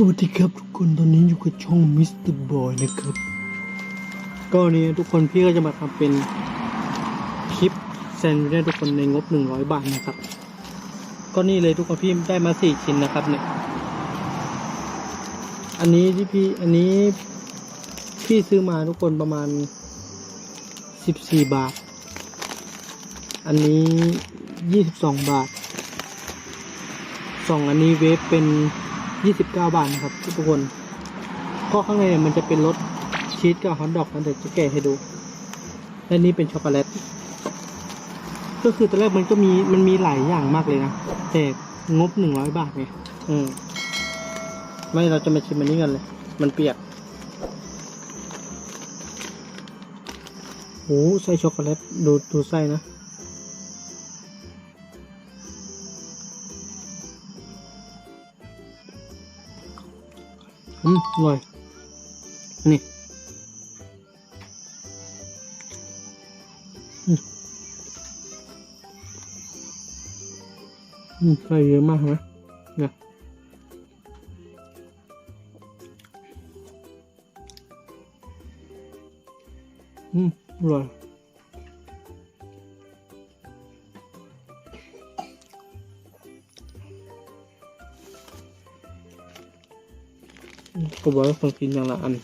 สวัสดีครับทุกคนตอนนี้อยู่กับช่องมิสเตอร์บอยนะครับ ก็วันนี้ทุกคนพี่ก็จะมาทำเป็นคลิปแซนด์วิชให้ทุกคนในงบ 100 บาทนะครับ ก็นี่เลยทุกคนพี่ได้มาสี่ชิ้นนะครับเนี่ย อันนี้ที่พี่อันนี้พี่ซื้อมาทุกคนประมาณ 14 บาท อันนี้ 22 บาทสองอันนี้เวฟเป็น 29 บาทนะครับ ทุกคนก็ข้างในมันจะเป็นรสชีสกับฮอทดอกนะเดี๋ยวจะแกะให้ดู และนี่เป็นช็อกโกแลต ก็คือตอนแรกมันก็มีมันมีหลายอย่างมากเลยนะ แต่งบ 100 บาทไงอืมไม่เราจะมาชิมอันนี้กันเลย มันเปียกโอ้ไส้ช็อกโกแลตดูดูไส้นะ อร่อย นี่อืมอืมใส่เยอะมากนะเนี่ยอืมอร่อย ก็บอกว่าคนกินอย่างละอัน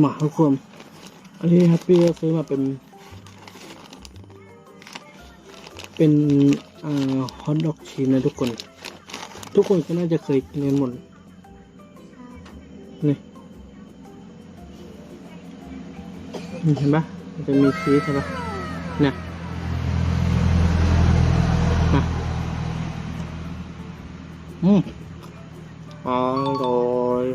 หมาทุกคน อันนี้แฮปปี้ก็ซื้อมาเป็น เป็นอ่าฮอทดอกชีสนะทุกคน ทุกคนก็น่าจะเคยกินกันหมดนี่ นี่เห็นปะมันจะมีชีสใช่ปะเนี่ยนะอืมอร่อย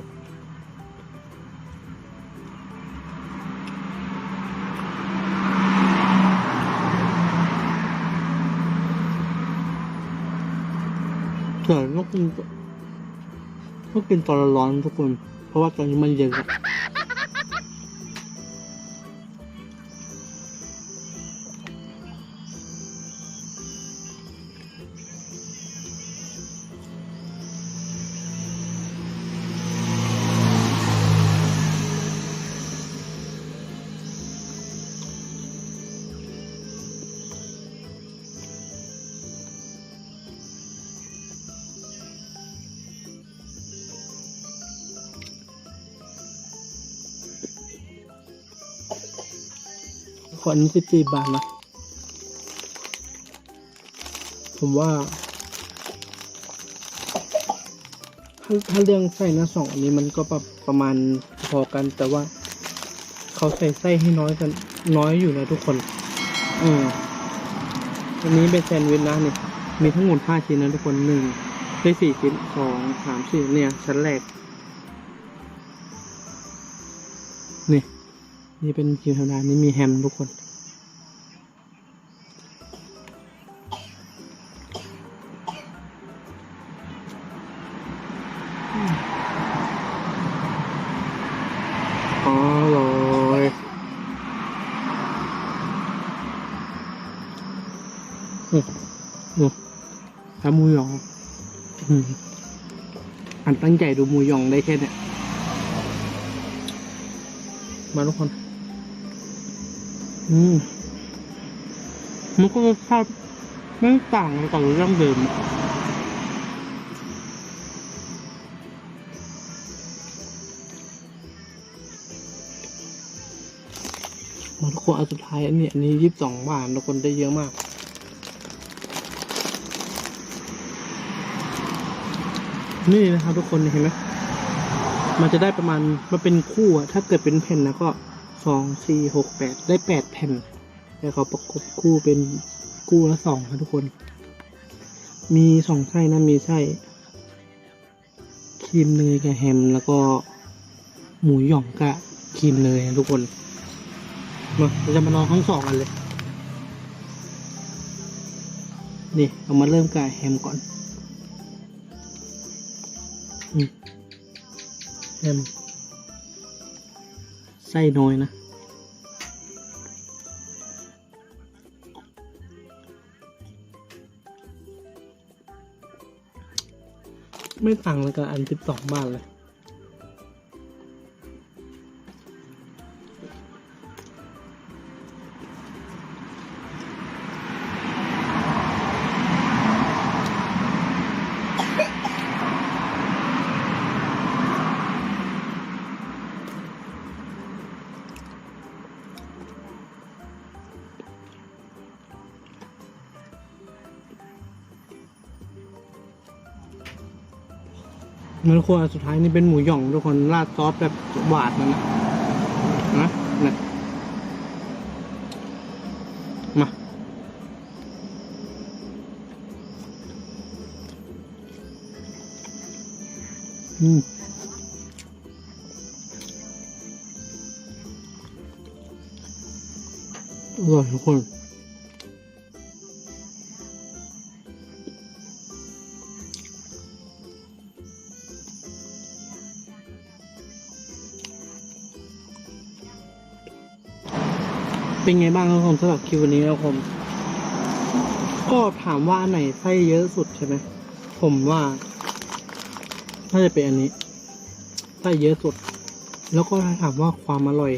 แต่ต้องกินต้องกินตอนร้อนทุกคน เพราะว่าตอนนี้มันเย็นอะ ขออันนี้สิบสี่บาทนะผมว่า ถ้าถ้าเรื่องไส้นะสองอันนี้มันก็ประประมาณพอกัน แต่ว่า เขาใส่ไส้ให้น้อยกันน้อยอยู่นะทุกคน อืมอันนี้เป็นแซนด์วิชนะนี่มีทั้งหมดห้าชิ้นนะทุกคนหนึ่งได้สี่ชิ้นสองสามสี่เนี่ยชั้นแรก นี่เป็นคิวธรรมดานี่มีแฮมทุกคน อร่อยอืมอืมแล้วหมูยองอันตั้งใจดูมูยองได้แค่เนี้ยมาทุกคน อืมมันก็รสชาติไม่ต่างจากเรื่องเดิมมาทุกคนอันสุดท้ายอันนี้อันนี้ยี่สิบสองบาททุกคนได้เยอะมากนี่นะครับทุกคนเห็นไหมมันจะได้ประมาณมันเป็นคู่อะถ้าเกิดเป็นแผ่นนะก็ สองสี่หกแปดได้แปดแผ่นแต่เขาประกบคู่เป็นคู่ละสองนะทุกคน มีสองไส้นะมีไส้ครีมเนยกับแฮมแล้วก็หมูหย่องกับครีมเนยนะทุกคนมาเราจะมาลองทั้งสองกันเลยนี่เรามาเริ่มกับแฮมก่อนแฮม ไส้น้อยนะ ไม่ต่างเลยกับอันที่สองบานเลย มันควรสุดท้ายนี่เป็นหมูหย่องทุกคนราดซอสแบบหวานนั่นนะนะนะมาอืมอร่อยทุกคน เป็นไงบ้างครับผมสำหรับคลิปวันนี้ครับผม ก็ถามว่าอันไหนไส้เยอะสุดใช่ไหมผมว่าน่าจะเป็นอันนี้ไส้เยอะสุด แล้วก็ถ้าถามว่าความอร่อย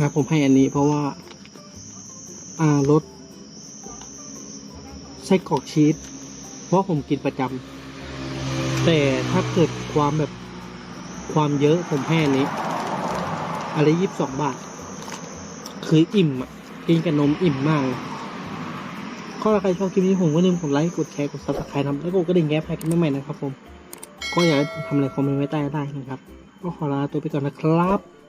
นะผมให้อันนี้ เพราะว่า อ่ารสไส้กรอกชีสเพราะผมกินประจำแต่ถ้าเกิดความแบบความเยอะผมให้อันนี้อะไรยี่สิบสองบาท คืออิ่มอะกินกับนมอิ่มมากเลยก็ถ้าใครชอบคลิปนี้ผมก็อย่าลืมกดไลค์กดแชร์กดซับสไครต์นะแล้วก็กระดิ่งแง้มให้กันใหม่ๆนะครับผมก็อยากทำอะไรคอมเมนต์ไว้ใต้ได้นะครับ ก็ขอลาตัวไปก่อนนะครับ